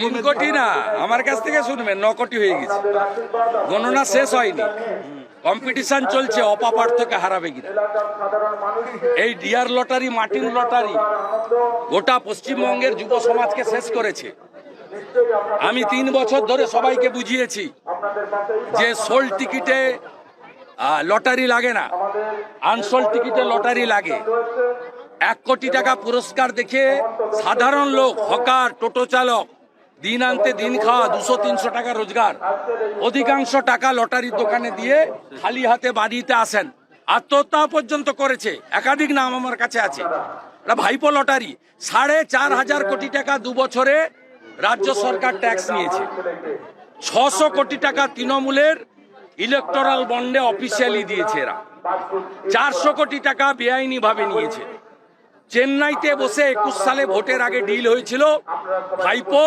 তিন কোটি না আমার কাছ থেকে শুনবেন ন কোটি হয়ে গেছে। গণনা শেষ হয়নি। কম্পিটিশন চলছে অপাপার থেকে হারাবে কিনা। এই ডিয়ার লটারি মাটির লটারি গোটা পশ্চিমবঙ্গের যুব সমাজকে শেষ করেছে। আমি তিন বছর ধরে সবাইকে বুঝিয়েছি যে সোল টিকিটে লটারি লাগে না। আনসোল টিকিটে লটারি লাগে। এক কোটি টাকা পুরস্কার দেখে সাধারণ লোক, হকার, টোটো চালক, দিন আনতে দিন খাওয়া দুশো, তিনশো টাকা রোজগার। অধিকাংশ টাকা লটারির দোকানে দিয়ে খালি হাতে বাড়িতে আসেন। আত্মহত্যা পর্যন্ত করেছে, একাধিক নাম আমার কাছে আছে। ভাইপো লটারি, সাড়ে চার হাজার কোটি টাকা দু বছরে রাজ্য সরকার ট্যাক্স নিয়েছে। ছশো কোটি টাকা তৃণমূলের ইলেকটোরাল বন্ডে অফিসিয়ালি দিয়েছে এরা। চারশো কোটি টাকা বেআইনি ভাবে নিয়েছে। চেন্নাইতে বসে একুশ সালে ভোটের আগে ডিল হয়েছিল। ভাইপো,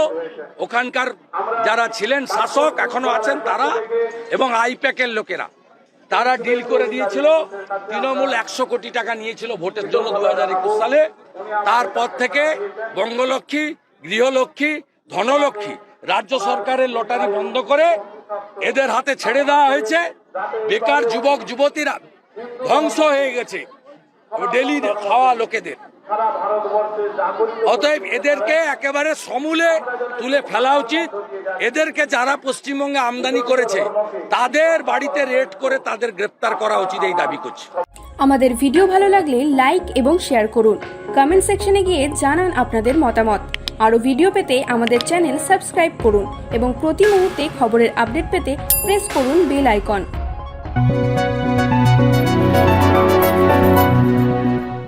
ওখানকার যারা ছিলেন শাসক, এখনও আছেন তারা এবং আইপ্যাকের লোকেরা। তারা ডিল করে দিয়েছিল। তৃণমূল একশো কোটি টাকা নিয়েছিল ভোটের জন্য দু হাজার একুশ সালে। তারপর থেকে বঙ্গলক্ষ্মী, গৃহলক্ষ্মী, ধনলক্ষ্মী রাজ্য সরকারের লটারি বন্ধ করে এদের হাতে ছেড়ে দেওয়া হয়েছে। বেকার যুবক, যুবতীরা ধ্বংস হয়ে গেছে। ডেলি খাওয়া লোকেদের। অতএব এদেরকে একেবারে সমূলে তুলে ফেলা উচিত। এদেরকে যারা পশ্চিমবঙ্গে আমদানি করেছে তাদের বাড়িতে রেড করে তাদের গ্রেপ্তার করা উচিত এই দাবি করছি। আমাদের ভিডিও ভালো লাগলে লাইক এবং শেয়ার করুন। কমেন্ট সেকশনে গিয়ে জানান আপনাদের মতামত। আরও ভিডিও পেতে আমাদের চ্যানেল সাবস্ক্রাইব করুন এবং প্রতি মুহূর্তে খবরের আপডেট পেতে প্রেস করুন বেল আইকন।